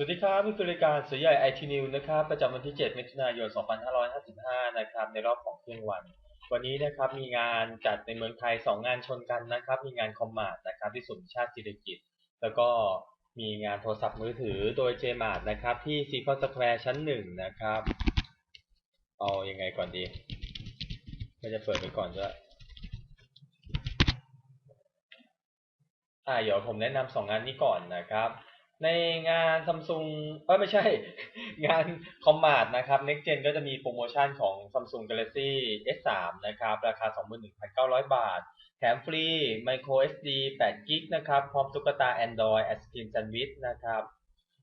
สวัสดีครับนี่คือรายการสื่อใหญ่ไอทีนิวนะครับประจำวันที่ 7 มิถุนายน 2555 นะครับในรอบของครึ่งวัน วันนี้นะครับมีงานจัดในเมืองไทย 2 งานชนกันนะครับมีงานคอมมาดนะครับที่ศูนย์ชาติศิริกิตแล้วก็มีงานโทรศัพท์มือถือโดยเจมาร์นะครับที่ซีคอนสแควร์ชั้นหนึ่งนะครับเอายังไงก่อนดีก็จะเปิดไปก่อนด้วยอ่าเดี๋ยวผมแนะนำสองงานนี้ก่อนนะครับ ในงานซัมซุงเออไม่ใช่ งานคอมมาดนะครับ Next Gen ก็จะมีโปรโมชั่นของ Samsung Galaxy S3 นะครับ ราคา 21,900 บาท แถมฟรี Micro SD 8 g b นะครับ พร้อมตุ๊กตา Android Ice Cream Sandwich นะครับ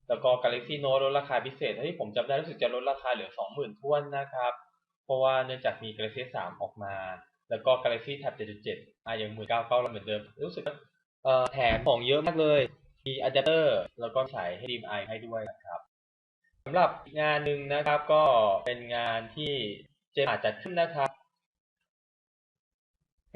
แล้วก็ Galaxy Note ลดราคาพิเศษเฮ้ยผมจำได้รู้สึกจะลดราคาเหลือ 20,000ท้วนนะครับ เพราะว่าเนื่องจากมี Galaxy 3 ออกมา แล้วก็ Galaxy Tab 7.7อะยัง1,900เหมือนเดิม รู้สึกเอ่อแถมของเยอะมากเลย มีอะแดปเตอร์แล้วก็ใส่ HDMI ให้ด้วยนะครับสำหรับงานหนึ่งนะครับก็เป็นงานที่เจมาจัดขึ้นนะครับ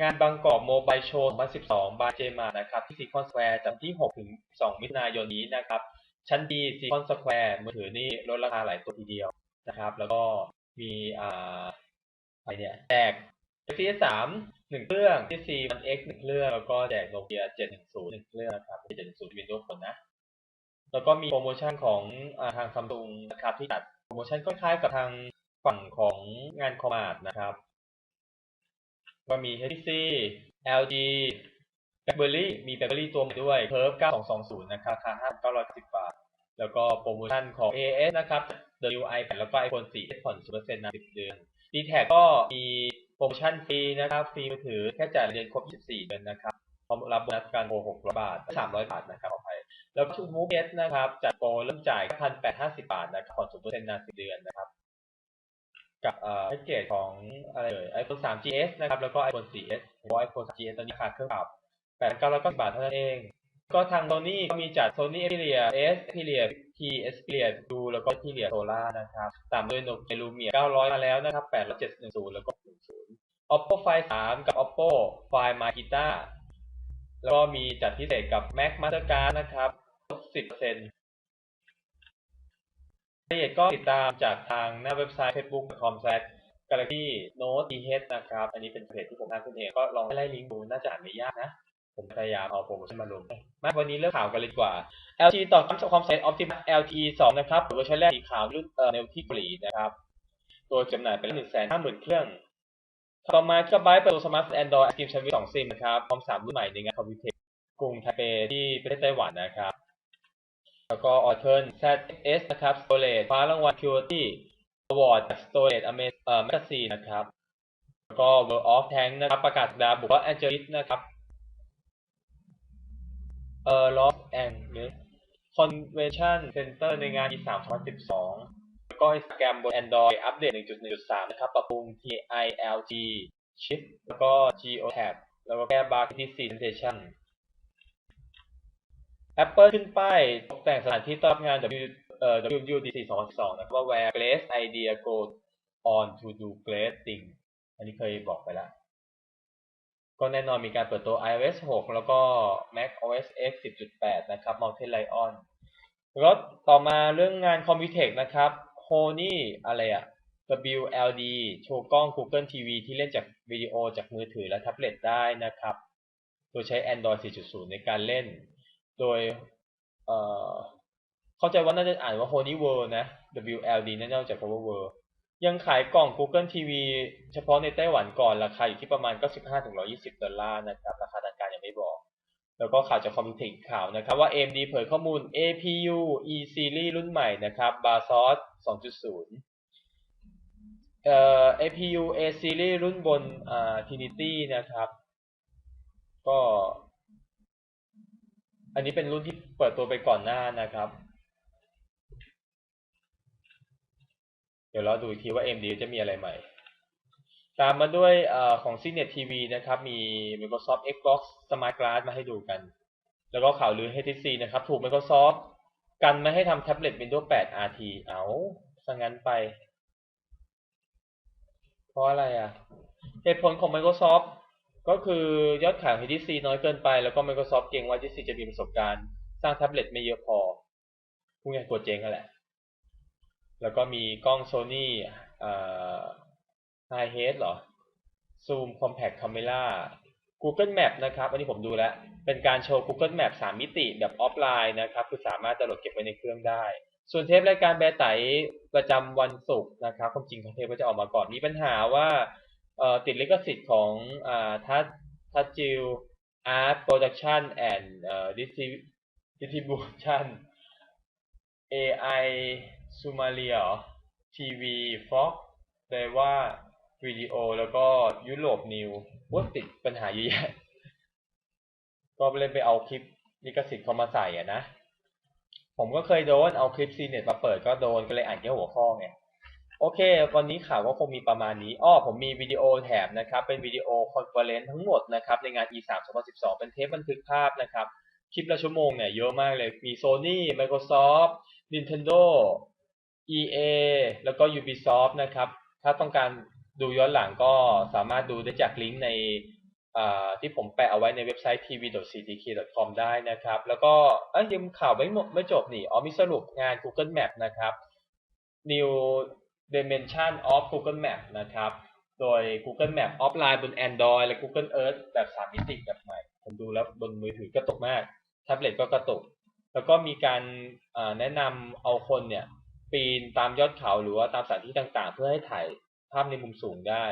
งานบางกอกโมบายโชว์2012 บายเจมานะครับ ที่ซีคอนสแควร์จากที่ 6 ถึง 2 มิถุนายนนี้นะครับ ชั้นดีซีคอนสแควร์มือถือนี่ลดราคาหลายตัวทีเดียวนะครับ แล้วก็มีอ่าอะไรเนี่ยแจก Galaxy S3 หนึ่งเครื่องที่ C มัน X หนึ่งเครื่อง แล้วก็แจกโนเกีย710หนึ่งเครื่องนะครับ710 Windows Phone นะ แล้วก็มีโปรโมชั่นของอทางซัมซุงนะครับที่จัดโปรโมชั่นคล้ายๆกับทางฝั่งของงานคอมมาดนะครับ ก็มี HTC LG BlackBerry มี BlackBerry ตัวใหม่ด้วย Curve 9220 นะครับราคา5,910 บาท แล้วก็โปรโมชั่นของ AS นะครับ The iPad แล้วก็ iPhone 4ผ่อน0%นาน10 เดือน d t แทก็มี โปรโมชั่นฟรีนะครับ ฟรีมือถือแค่จ่ายเดือนครบ 24 เดือนนะครับพร้อมรับโบนัสการโปร600 บาท 300 บาทนะครับขออภัยแล้วก็ทูมูฟเอสนะครับจัดโปรเริ่มจ่าย 1,850 บาทนะครับผ่อน0%นาน 10 เดือนนะครับ กับเอ่อแพ็กเกจของอะไรเอ่ย iPhone 3 GS นะครับ แล้วก็ iPhone 4S เพราะ iPhone 3 GS ตอนนี้ราคาเครื่องปรับ8,990บาทเท่านั้นเอง ก็ทาง Sony ก็มีจัด Sony Xperia S Xperia P Xperia 2แล้วก็ Xperia Solar นะครับ ตามด้วย Nokia Lumia 900 มาแล้วนะครับ8710แล้วก็ Oppo Find 3 กับ Oppo Find Markita แล้วก็มีจัดพิเศษกับ Mac Mastercard นะครับลด10%รายละเอียดก็ติดตามจากทางหน้าเว็บไซต์ facebook.com/galaxy note th นะครับ อันนี้เป็นเพจที่ผมสร้างขึ้นเอง ก็ลองไล่ลิงก์ดู น่าจะอ่านไม่ยากนะ ผมพยายามเอาโปรโมชั่นมารวมมาวันนี้เริ่มข่าวกันเลยดีกว่า LG ต่อความสำเร็จ Optimus LTE 2 นะครับเวอร์ชันแรกสีขาวรุ่นเอ่อในที่เกาหลีนะครับ ตัวจำหน่ายไปแล้ว150,000 เครื่อง ต่อมาก็ไบต์เปิดตัวสมาร์ทโฟน Android สกิมชันวิ2ซิมนะครับพร้อม3รุ่นใหม่ในงานคอมพิวเทคกรุงไทเปที่ประเทศไต้หวันนะครับ แล้วก็ a u t u r n ZS นะครับ Storage คว้ารางวัล Purity Award จาก Storage Ama- เอ่อ Magazine นะครับ แล้วก็ World of Tank นะครับประกาศดาบุกว่า Angelis นะครับเอ่อ Los Angeles Convention Center ในงาน E3 2012 ก็ Instagram บน Android อัปเดต 1.1.3 นะครับ ปรับปรุง TILG Chip แล้วก็ GeoTag แล้วก็แก้บั๊กที่ Presentation Apple ขึ้นป้ายตกแต่งสถานที่ต้อนรับงาน W เอ่อ WWDC 2012นะครับว่า Where Great Idea Go On to Do Great Thing อันนี้เคยบอกไปแล้วก็แน่นอนมีการเปิดตัว iOS 6 แล้วก็ Mac OS X 10.8 นะครับ Mountain Lion แล้วต่อมาเรื่องงาน Computex นะครับ Honey อะไรอะ WLD โชว์กล้อง Google TV ที่เล่นจากวิดีโอจากมือถือและแท็บเล็ตได้นะครับ โดยใช้ Android 4.0 ในการเล่น โดยเอ่อเข้าใจว่าน่าจะอ่านว่า Honey World นะ WLD นั่นนอกจาก Power World ยังขายกล่อง Google TV เฉพาะในไต้หวันก่อน ราคาอยู่ที่ประมาณ 95-120 ดอลลาร์นะครับ ราคาทางการยังไม่บอก แล้วก็ข่าวจากคอมพิวเทคข่าวนะครับว่า AMD เผยข้อมูล APU E Series รุ่นใหม่นะครับ Basos 2.0 เอ่อ APU A Series รุ่นบนอ่า Trinity นะครับ ก็ อันนี้เป็นรุ่นที่เปิดตัวไปก่อนหน้านะครับ เดี๋ยวเราดูอีกทีว่า AMD จะมีอะไรใหม่ ตามมาด้วยอของ Cine TV นะครับ มี Microsoft Xbox Smart Glass มาให้ดูกัน แล้วก็ข่าวลือ HTC นะครับ ถูก Microsoft กันไม่ให้ทำแท็บเล็ต Windows 8 RT เอาซะงั้นไป เพราะอะไรอะ เหตุผลของ Microsoft ก็คือยอดขาย HTC น้อยเกินไป แล้วก็ Microsoft เกรงว่า HTC จะมีประสบการณ์ สร้างแท็บเล็ตไม่เยอะพอพูดง่ายๆตัวเจ๊งกันแหละ แล้วก็มีกล้อง Sony เอ่อ High Head เหรอ Zoom Compact Camera Google Map นะครับ อันนี้ผมดูแล้ว เป็นการโชว์ Google Map 3 มิติแบบออฟไลน์นะครับ คือสามารถดาวน์โหลดเก็บไว้ในเครื่องได้ ส่วนเทปรายการแบร์ไตประจำวันศุกร์นะครับความจริงของเทปก็จะออกมาก่อน มีปัญหาว่าติดลิขสิทธิ์ของอทัชทัชจิลอาร์ตโปรดักชันแอนด์ดิสดิสทิบูชัน AI ซูมาเรียทีวีฟ็อกเดว่า วิดีโอแล้วก็ยุโรปนิวว่าติดปัญหาเยอะแยะก็เลยไปเอาคลิปลิขสิทธิ์เขามาใส่อะนะ ผมก็เคยโดนเอาคลิปซีเน็ตมาเปิดก็โดนก็เลยอ่านแค่หัวข้อไงโอเค วันนี้ข่าวก็คงมีประมาณนี้ อ้อ ผมมีวิดีโอแถบนะครับ เป็นวิดีโอคอนเฟอเรนซ์ทั้งหมดนะครับ ในงาน E3 2012 เป็นเทปบันทึกภาพนะครับ คลิปละชั่วโมงเนี่ยเยอะมากเลย มี Sony Microsoft Nintendo EA แล้วก็ Ubisoft นะครับ ถ้าต้องการ ดูย้อนหลังก็สามารถดูได้จากลิงก์ในที่ผมแปะเอาไว้ในเว็บไซต์ tv.ctk.com ได้นะครับ แล้วก็เอ้ยยังข่าวไม่หมดไม่จบนี่อ๋อมีสรุปงาน Google Map นะครับ New Dimension of Google Map นะครับ โดย Google Map ออฟไลน์บน Android และ Google Earth แบบ 3 มิติแบบใหม่ ผมดูแล้วบนมือถือกระตุกมากแท็บเล็ตก็กระตุก แล้วก็มีการแนะนำเอาคนเนี่ย ปีนตามยอดเขาหรือว่าตามสถานที่ต่างๆ เพื่อให้ถ่าย ภาพในมุมสูงได้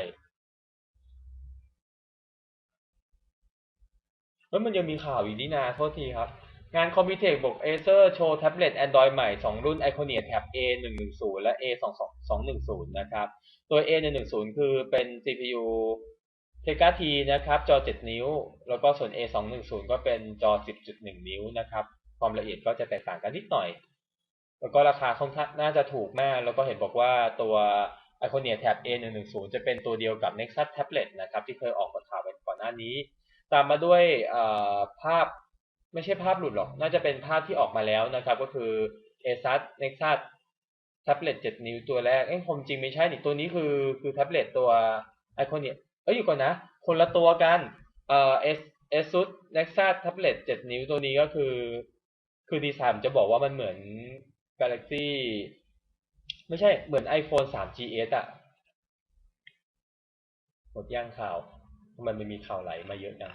แล้วมันยังมีข่าวอีกนี่นาโทษทีครับ งาน Computex บอก Acer โชว์แท็บเล็ต Android ใหม่ 2 รุ่น Iconia Tab A110 และ A210 นะครับตัว A110 คือเป็น CPU Tegra T นะครับจอ 7 นิ้ว แล้วก็ส่วน A210 ก็เป็นจอ 10.1 นิ้วนะครับ ความละเอียดก็จะแตกต่างกันนิดหน่อย แล้วก็ราคาค่อนข้างน่าจะถูกมาก แล้วก็เห็นบอกว่าตัว Iconia Tab A110 จะเป็นตัวเดียวกับ Nexus Tablet นะครับ ที่เคยออกมาข่าวไปก่อนหน้านี้ ตามมาด้วยภาพไม่ใช่ภาพหลุดหรอก น่าจะเป็นภาพที่ออกมาแล้วนะครับ ก็คือ Asus Nexus Tablet 7 นิ้วตัวแรก เอ้ยผมจริงไม่ใช่นี่ตัวนี้คือคือแท็บเล็ตตัว Iconia เอ้ยอยู่ก่อนนะ คนละตัวกันเอ่อ Asus Nexus Tablet 7 นิ้วตัวนี้ก็คือ คือดีไซน์จะบอกว่ามันเหมือน Galaxy ไม่ใช่เหมือน iPhone 3 GS อะหมดย่างข่าวทำไมมันมีข่าวไหลมาเยอะจัง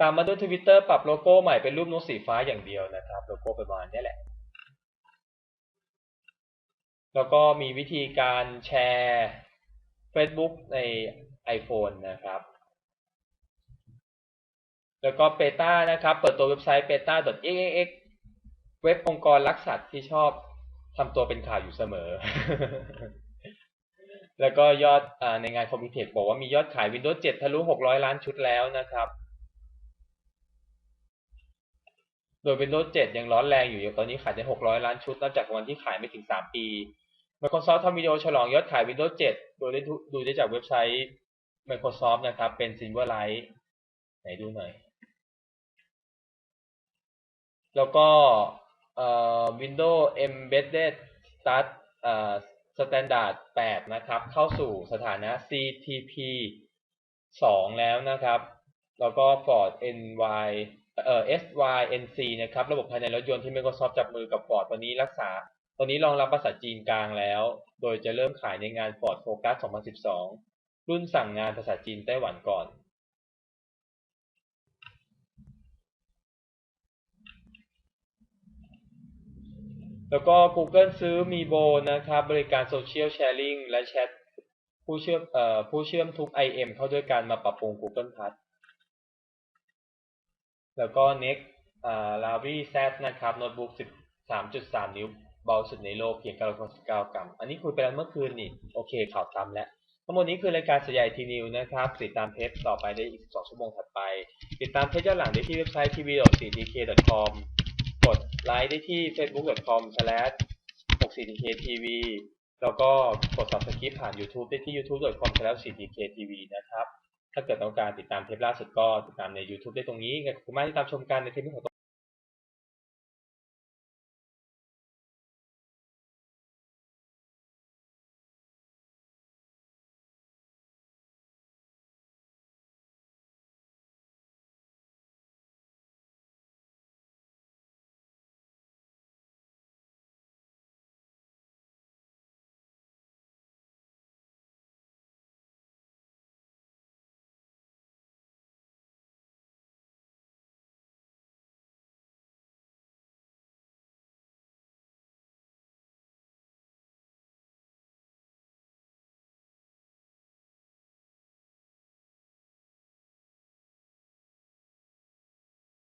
ตามมาด้วย Twitter ปรับโลโก้ใหม่เป็นรูปนกสีฟ้าอย่างเดียวนะครับ โลโก้ประมาณนี้แหละ แล้วก็มีวิธีการแชร์ Facebook ใน iPhone นะครับ แล้วก็ Beta นะครับ เปิดตัวเว็บไซต์ beta.xxx เว็บองค์กรรักสัตว์ที่ชอบทำตัวเป็นข่าวอยู่เสมอ แล้วก็ยอดอในงานคอมพิวเทคบอกว่ามียอดขาย Windows 7 ทะลุ 600 ล้านชุดแล้วนะครับ โดย Windows 7 ยังร้อนแรงอยู่ตอนนี้ขายได้ 600 ล้านชุดนับจากวันที่ขายไม่ถึง 3 ปี Microsoft ทำวิดีโอฉลองยอดขาย Windows 7 โดยได้ดูได้จากเว็บไซต์ Microsoft นะครับ เป็น Silverlight ไหนดูหน่อย แล้วก็่ Windows Embedded Start Standard 8 นะครับ เข้าสู่สถานะ CTP 2 แล้วนะครับ แล้วก็ Ford NY เอ่อ SYNC นะครับ ระบบภายในรถยนต์ที่ Microsoft จับมือกับ Ford ตอนนี้รักษา ตอนนี้รองรับภาษาจีนกลางแล้ว โดยจะเริ่มขายในงาน Ford Focus 2012 รุ่นสั่งงานภาษาจีนไต้หวันก่อน แล้วก็ Google ซื้อ Meebo นะครับ บริการโซเชียลแชร์ลิงและแชทผู้เชื่อมเอ่อผู้เชื่อมทุก IM เข้าด้วยกันมาปรับปรุง Google Plus แล้วก็ Next อ่า Lavi Z นะครับโน้ตบุ๊ก13.3 นิ้วเบาสุดในโลกเพียง999กรัม อันนี้คุยไปแล้วเมื่อคืนนี่ โอเคข่าวซ้ำแล้วทั้งหมดนี้คือรายการสยายทีนิวนะครับ ติดตามเทปต่อไปได้อีก 2 ชั่วโมงถัดไป ติดตามเทปย้อนหลังได้ที่เว็บไซต์ tv.4tk.com กดไลค์ได้ที่ facebook.com/64tktv แล้วก็กด subscribe ผ่าน YouTube ได้ที่ youtube.com/4tktv นะครับ ถ้าเกิดต้องการติดตามเทปล่าสุดก็ติดตามใน YouTube ได้ตรงนี้ขอบคุณมากที่ตามชมกันในเทปนี้ของ